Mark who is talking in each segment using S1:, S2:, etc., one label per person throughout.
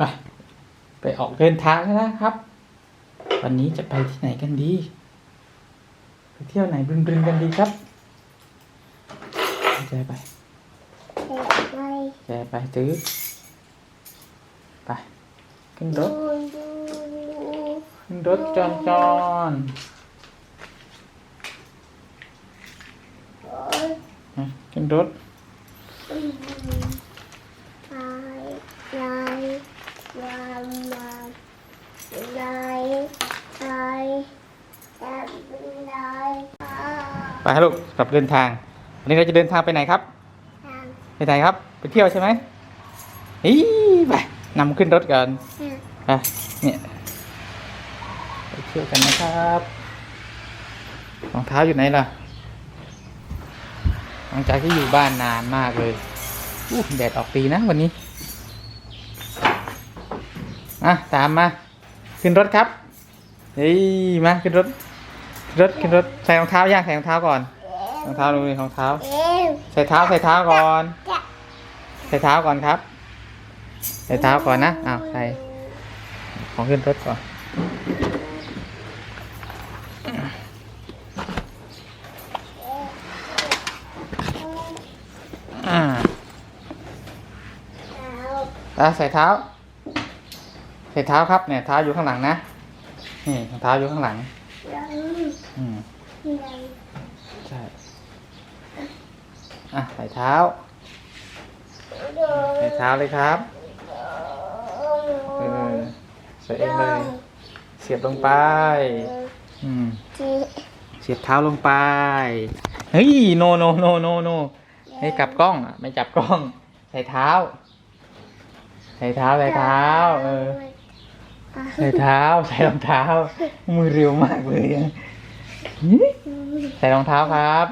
S1: อะไปออกเดินทางแล้วนะครับ วันนี้จะไปที่ไหนกันดี ไปเที่ยวไหนบรึนๆกันดีครับแจไป
S2: เด็กไป
S1: แจไปตื้อไป ขึ้นร
S2: ดู
S1: ถ
S2: ดูดู
S1: ขึ้นรถจอนจอน
S2: โอ้ย
S1: อะขึ้นรถ
S2: อืมไปไปมามา ไปไปจะเป็นไรอ่า
S1: ไปครับลูกกลับเดินทาง วันนี้เราจะเดินทางไปไหนครับ ไปไหนครับ ไปเที่ยวใช่ไหมอีไปนำขึ้นรถก่อน
S2: อะ
S1: ไปเนี่ยไปเที่ยวกันนะครับรองเท้าอยู่ไหนล่ะหลังจากที่อยู่บ้านนานมากเลยอู้แดดออกดีนะวันนี้ อะตามมา ขึ้นรถครับเฮ้ยมาขึ้นรถขึ้นรถขึ้นรถใส่รองเท้าย่างใส่รองเท้าก่อนรองเท้าดูนี่รองเท้า ใส่เท้าใส่เท้าก่อน ใส่เท้าก่อนครับ ใส่เท้าก่อนนะอ้าวใส่ของขึ้นรถก่อนอ่าใส่เท้า ส่เท้าครับเนี่ยเท้าอยู่ข้างหลังนะนี่เท้าอยู่ข้างหลังอืมใช่อะใส่เท้าใส่เท้าเลยครับเออใส่เองเลย เสียบลงไป อืมเสียบเท้าลงไปเฮ้ยโนโนโนโนโนให้กลับกล้องอะไม่จับกล้อง ใส่เท้า ใส่เท้าใส่เท้า เออ ใส่เท้า ใส่รองเท้า มือเร็วมากเลยอะใส่รองเท้าครับ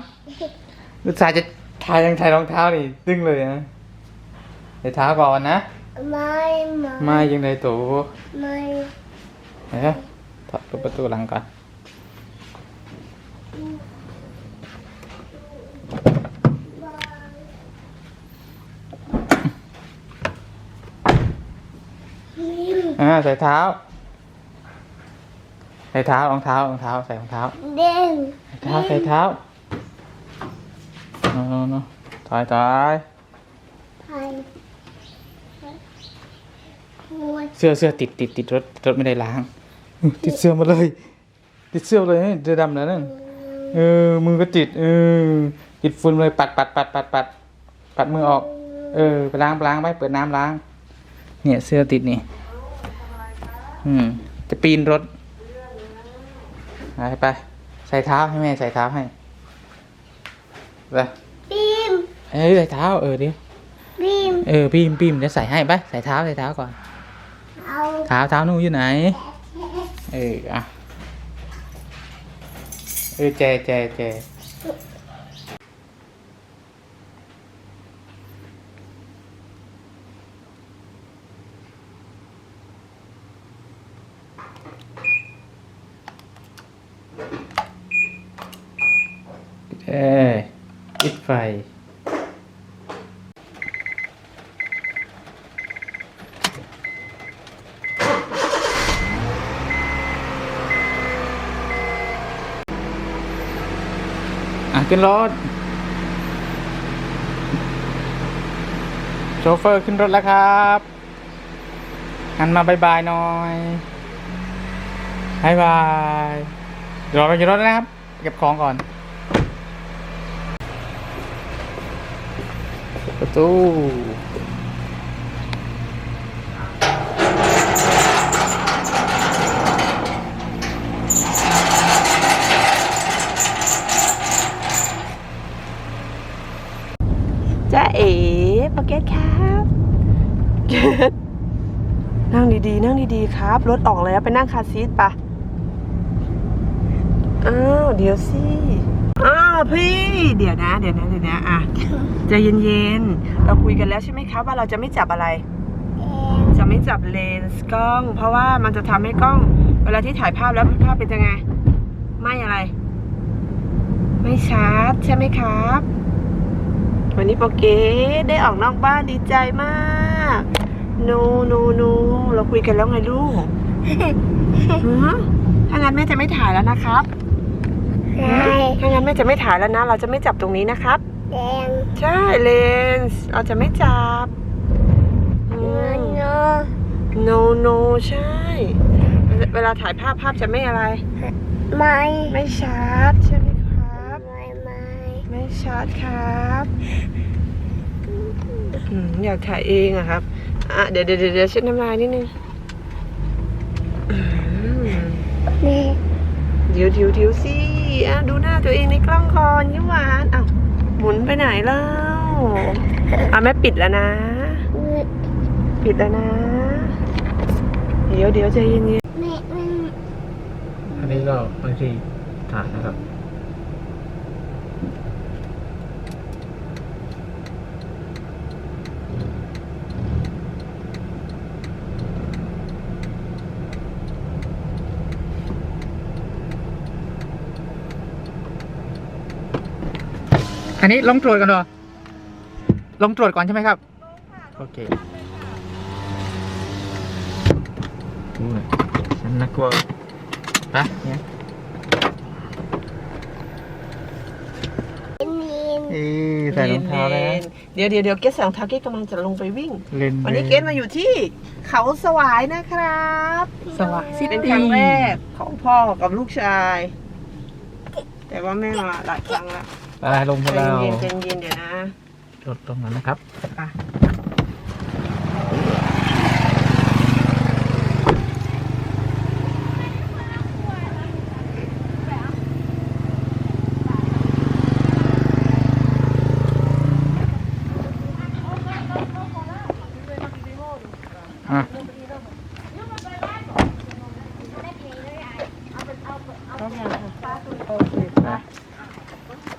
S1: ลูกชายจะทายยังใส่รองเท้านี่ตึ้งเลยนะใส่เท้าก่อนนะ
S2: ไม่ไม่
S1: ไม่ยังไงตัว
S2: ไม่
S1: เฮ้ยถอดประตูหลังก่อนอ่าใส่เท้า ใส่เท้ารองเท้ารองเท้าใส่รองเท้า
S2: เด้ง
S1: ใส่เท้าใส่เท้าโนโนโนถอยถอย
S2: ไปโอ้ย
S1: เสื้อเสื้อติดติดติดรถรถไม่ได้ล้างอื้อติดเสื้อมาเลย ติดเสื้อเลยเฮ้ยเสื้อดำแล้วนั่นเออมือก็ติดเออติดฝุ่นเลยปัดปัดปัดปัดปัดปัดมือออก เออไปล้างไปล้างไปเปิดน้ำล้าง เนี่ยเสื้อติดนี่ อืม จะปีนรถ ไปไปใส่เท้าให้แม่ใส่เท้าให้ไป
S2: บีม
S1: เอ้ยใส่เท้าเออดิ
S2: บีม
S1: เออพี่พี่มจะใส่ให้ไปใส่เท้าใส่เท้าก่อน
S2: เอา
S1: เท้าเท้าหนูอยู่ไหนเอออะเออแจแจแจ เอ้ยปิดไฟ อะ ขึ้นรถ โชเฟอร์ขึ้นรถแล้วครับหันมาบายบายหน่อยบายบายเดี๋ยวเราไปขึ้นรถนะครับ เก็บของก่อน ประตู
S3: จ้าเอ๋โปเกตครับเกตนั่งดีๆ นั่งดีๆ ครับ รถออกแล้วไปนั่งคาซีทปะอ้าว เดี๋ยวสิ อ้าวพี่ เดี๋ยวนะ เดี๋ยวนะเดี๋ยวนะอะใจเย็นๆ เราคุยกันแล้วใช่ไหมครับว่าเราจะไม่จับอะไร
S2: เอ็ม
S3: จะไม่จับเลนส์กล้อง เพราะว่ามันจะทำให้กล้อง เวลาที่ถ่ายภาพแล้วภาพเป็นยังไง ไม่อะไร ไม่ชัดใช่ไหมครับ วันนี้โปเกตได้ออกนอกบ้านดีใจมากหนูหนูหนูคุยกันแล้วไงลูกฮะถ้างั้นแม่จะไม่ถ่ายแล้วนะครับ
S2: ใช่
S3: ถ้างั้นแม่จะไม่ถ่ายแล้วนะ เราจะไม่จับตรงนี้นะครับ
S2: แดง
S3: ใช่เลนส์เราจะไม่จับอื
S2: เงิน
S3: ม
S2: เนาะ
S3: no no ใช่ เวลาถ่ายภาพภาพจะไม่อะไร
S2: ไม่
S3: ไม่ชัดใช่ไหมครับ
S2: ไม่ไม่
S3: ไม่ชัดครับอืมอยากถ่ายเองอะครับ อะเดี๋ยวเดี๋ยวเดี๋ยวเดี๋ยวเช็ดน้ำลายนิดนึงอืม
S2: นี่
S3: เดี๋ยวเดี๋ยวเดี๋ยวสิ อะดูหน้าตัวเองในกล้องก่อนยิ้มหวานอ้าวหมุนไปไหนเล่าอะแม่ปิดแล้วนะ ปิดแล้วนะ เดี๋ยวเดี๋ยวใจเย็น
S2: แม่แม่
S1: อันนี้ก็บางทีถ่ายนะครับ อันนี้ลงตรวจกันเหรอ ลงตรวจก่อนใช่ไหมครับ โอเคอู้ยฉันน่ากลัวไปเนี่ย
S2: มีน
S1: เอ้ย
S3: ๆ
S1: ใส่รองเท้าแล้ว
S3: เดี๋ยวเดี๋ยวเดี๋ยวเกสใส่รองเท้าเกสกำลังจะลงไปวิ่ง
S1: เล่น
S3: วันนี้เกสมาอยู่ที่เขาสวายนะครับ
S1: สวัสดี
S3: เป็นครั้งแรกของพ่อกับลูกชาย แต่ว่าแม่มาหลายครั้งแล้ว
S1: ไปลง
S3: ใจ
S1: พวกเรา
S3: เย็นๆใจเย็นๆเดี๋ยวนะ
S1: ลดตรงนั้นนะครับ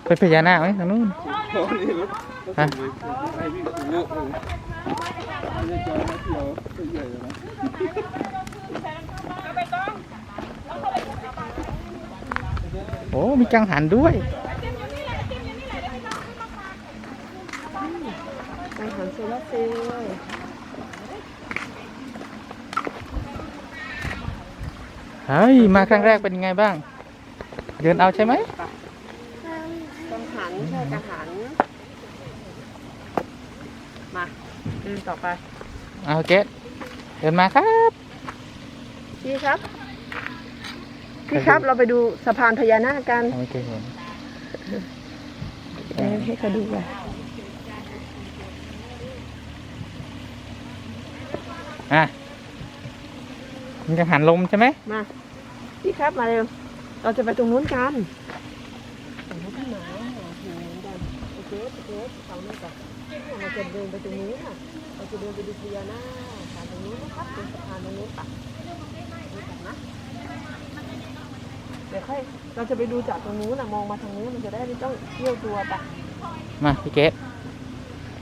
S3: ไป
S1: พญานาคไหมทางนู้นฮะโอ้ มีกังหันด้วย
S3: กังหันโซลาร์เซลล์
S1: เฮ้ย มาครั้งแรกเป็นยังไงบ้าง เดินเอาใช่ไหม
S3: กังหันใช่กังหัน มาเดินต่อไป
S1: เอาเกตเดินมาครับ
S3: พี่ครับ พี่ครับเราไปดูสะพานพญานาคกัน
S1: ไม่เคยเห็น
S3: เออให้เขาดูกัน
S1: อะมีกังหันลมใช่ไหม
S3: มา พี่ครับมาเร็ว เราจะไปตรงนู้นกันตรงนู้นที่ไหนหาหินเหมือนกัน โอเคโอเคเอานี่ก่อนเราจะเดินไปตรงนู้นอะเราจะเดินไปดูพญานาคผ่านตรงนู้นนะครับเป็นสะพานตรงนู้นปะดูกันนะเดี๋ยวค่อยเราจะไปดูจากตรงนู้นอะมองมาทางนู้นมันจะได้ไม่ต้องเที่ยวตัวปะ
S1: มาพี่เกต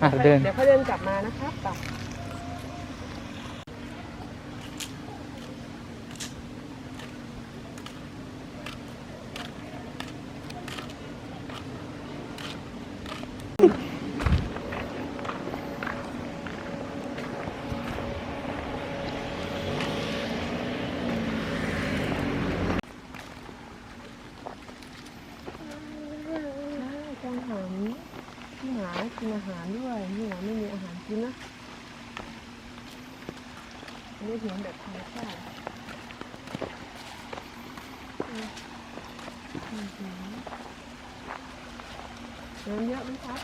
S1: อะเดิน
S3: เดี๋ยวค่อยเดินกลับมานะครับปะ ใช่กังหันพี่หมากินอาหารด้วยพี่หมาไม่มีอาหารกินนะอันนี้หินแบบธรรมชาติอืมอืมอืม น้ำเยอะไหมครับ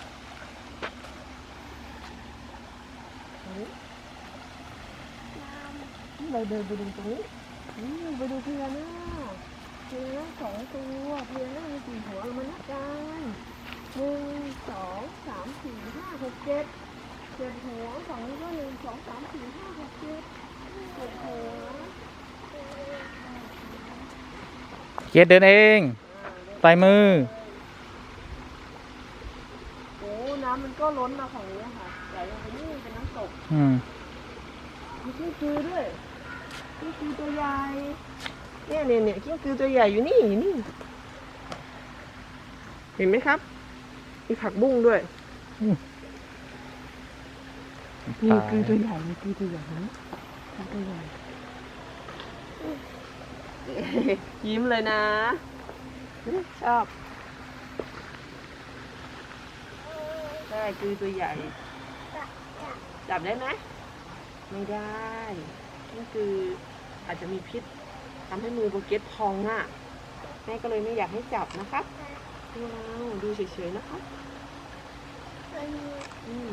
S3: อันนี้เราเดินไปดูตรงนี้อืมไปดูพญานาคพญานาคสองตัวพญานาคมีกี่หัวเรามานับกันหนึ่งสองสามสี่ห้าหกเจ็ดเจ็ดหัวฝั่งนี้ก็หนึ่งสองสามสี่ห้าหกเจ็ดเจ็ดหัว
S1: เกตเดินเองปลายมือ
S3: โอ้น้ำมันก็ล้นมาฝั่งนี้ค่ะไหลลงไปนี่เป็นน้ำตก
S1: อืม
S3: มีกิ้งกือด้วยกิ้งกือตัวใหญ่เนี่ยเนี่ยเนี่ยกิ้งกือตัวใหญ่อยู่นี่อยู่นี่ เห็นไหมครับ มีผักบุ้งด้วยมี
S1: ตาย
S3: กือตัวใหญ่มีกือตัวใหญ่นะตัวใหญ่ยิ้มเลยนะ ชอบ ใช่คือตัวใหญ่ จับได้ไหมไม่ได้นี่คืออาจจะมีพิษทำให้มือโบเก็ตพองอะ แม่ก็เลยไม่อยากให้จับนะครับไม่เอาดูเฉยๆนะครับอืม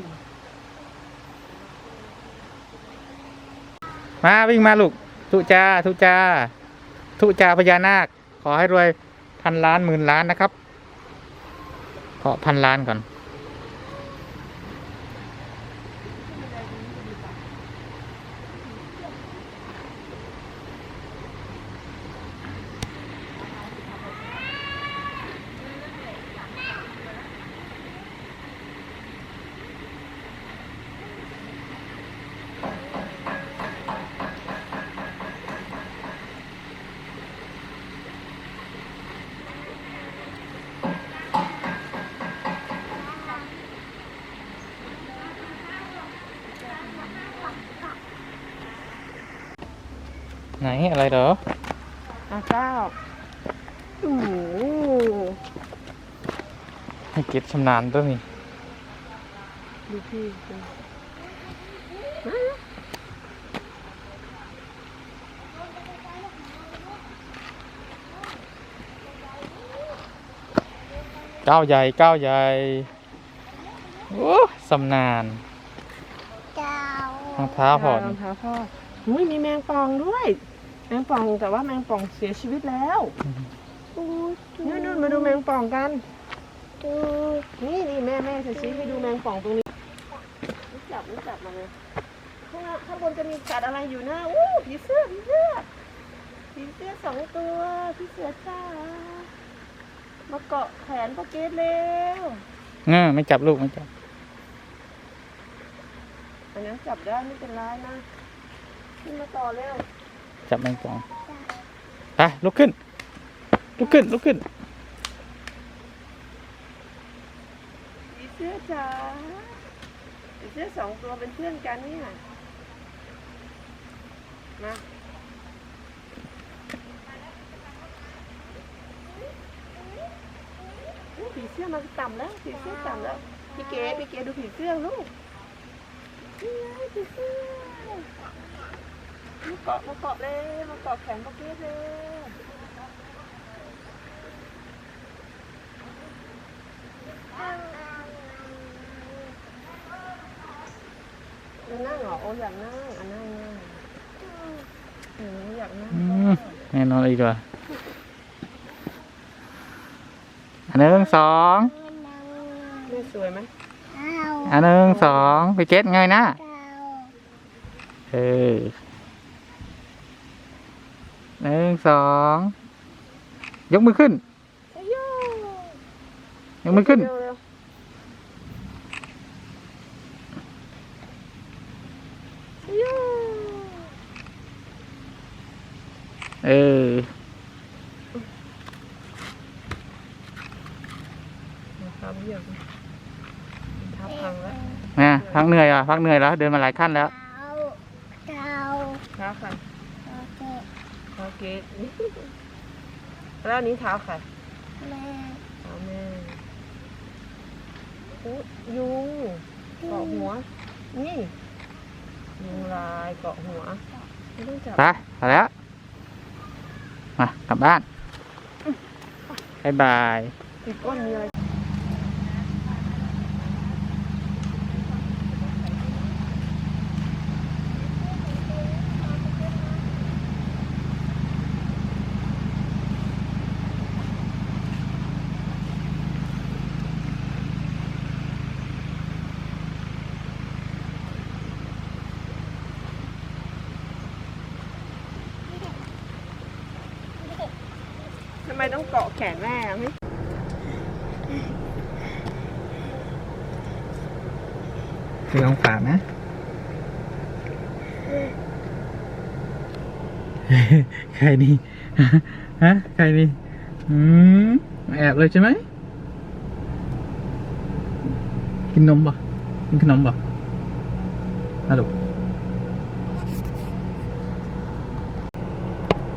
S1: มาวิ่งมาลูกทุจาทุจาทุจาพญานาค ขอให้รวยพันล้านหมื่นล้านนะครับ ขอพันล้านก่อน ไหนอะไรเหรอ
S3: อาเก้าโอ้โห
S1: ให้เก็ตชำนาญตัวนี้
S3: ดูพี่ดู
S1: ก้าวใหญ่ก้าวใหญ่โอ้สำนาน
S2: เจ้าร
S1: องเท้าพอ
S3: รองเท้าพ่อ อุ้ยมีแมงป่องด้วย แมงป่องแต่ว่าแมงป่องเสียชีวิตแล้ว
S2: ดู
S3: นู่นนู่นมาดูแมงป่องกัน
S2: ดู
S3: นี่นี่แม่แม่จะชี้ให้ดูแมงป่องตรงนี้นี่จับนี่จับมาเลยข้างล่างข้างบนจะมีสัตว์อะไรอยู่นะอู้ผีเสื้อผีเสื้อผีเสื้อสองตัวพี่เสือจ้ามาเกาะแขนพ่อเกดเร็ว
S1: เออไม่จับลูกไม่จับ
S3: อันนั้นจับได้ไม่เป็นไรนะ ขึ้นมาต่อเร็ว
S1: จับแมงป่องไปลุกขึ้น ลุกขึ้น ลุกขึ้น
S3: ผีเสื้อจ๋าผีเสื้อสองตัวเป็นเพื่อนกันเนี่ยมาอู้ผีเสื้อมันต่ำแล้วผีเสื้อต่ำแล้ว พี่เก๋พี่เก๋ดูผีเสื้อลูกนี่ไงผีเสื้อ มาเกาะมาเกาะเลยมาเกาะแขนพ่อเก๋เลยจะนั่งเหรอโอ้อยากนั่งอะนั่งนั่งหนูอยากนั่ง
S1: อืมแน่นอนอีกว่าอันหนึ่งสอง
S3: ไม่สวยไหม
S2: เอา
S1: อันหนึ่งสองไปเก็ตไงนะ
S2: เอา
S1: เออ หนึ่งสองยกมือขึ้น
S3: ใช่โย
S1: ยกมือขึ้น
S3: เร็วเร็วใช่โย
S1: เออ
S3: ทับเยี่ยมทับพังแล้ว
S1: นะพักเหนื่อยอะพักเหนื่อยแล้ว เดินมาหลายขั้นแล้ว
S2: เอาเอา
S3: เท้าค่ะ
S2: โอเค
S3: เท้าเกตแล้วอันนี้เท้าค่ะ
S2: แม่
S3: เท้าแม่อุ๊ยยุงเกาะหัว นี่ยุงลายเกาะหัวไม่ต้องจับ
S1: ไปไปแล้ว มากลับบ้านบายบาย
S3: ติดก้นมีอะไร ต้องเกาะแขนแม่ไม่
S1: คือของฝากนะ ใครนี่ ฮะ ใครนี่อืมแอบเลยใช่ไหม กินนมป่ะกินขนมป่ะฮัลโหล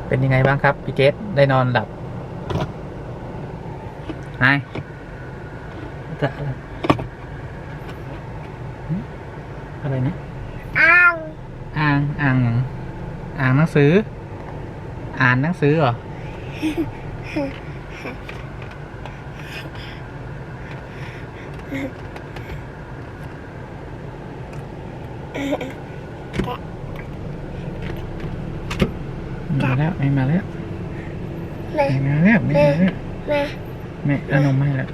S1: เป็นยังไงบ้างครับ พี่เกตได้นอนหลับ ไอจะอะไรหึอะไรนะ
S2: อ้าง
S1: อ่างอ่างหยังอ่างหนังสือ อ่านหนังสือเหรอมาแล้วไม่มาแล้ว
S2: แม่
S1: ไม่มาแล้วไม่มาแล้ว
S2: แม่
S1: แม่เอานมมาให้แล้ว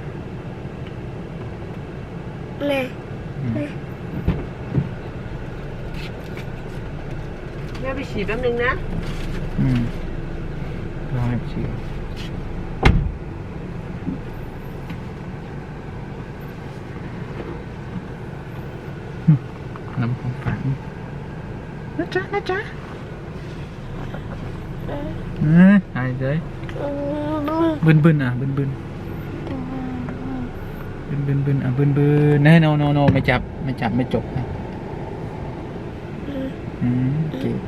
S2: แม่
S1: อืม
S3: แม่ไปฉีดแป๊บนึงนะ
S1: อืมรอให้ฉีดอืมน้ำของฝันนะจ๊ะนะจ๊ะอืมหายเลย
S2: บุ้ง
S1: บึนบึนอะบึนบึน บึนบึนบึนอะบึนบึนเน่โนโนโนไม่จับ ไม่จับไม่จบนะอืมเก็บ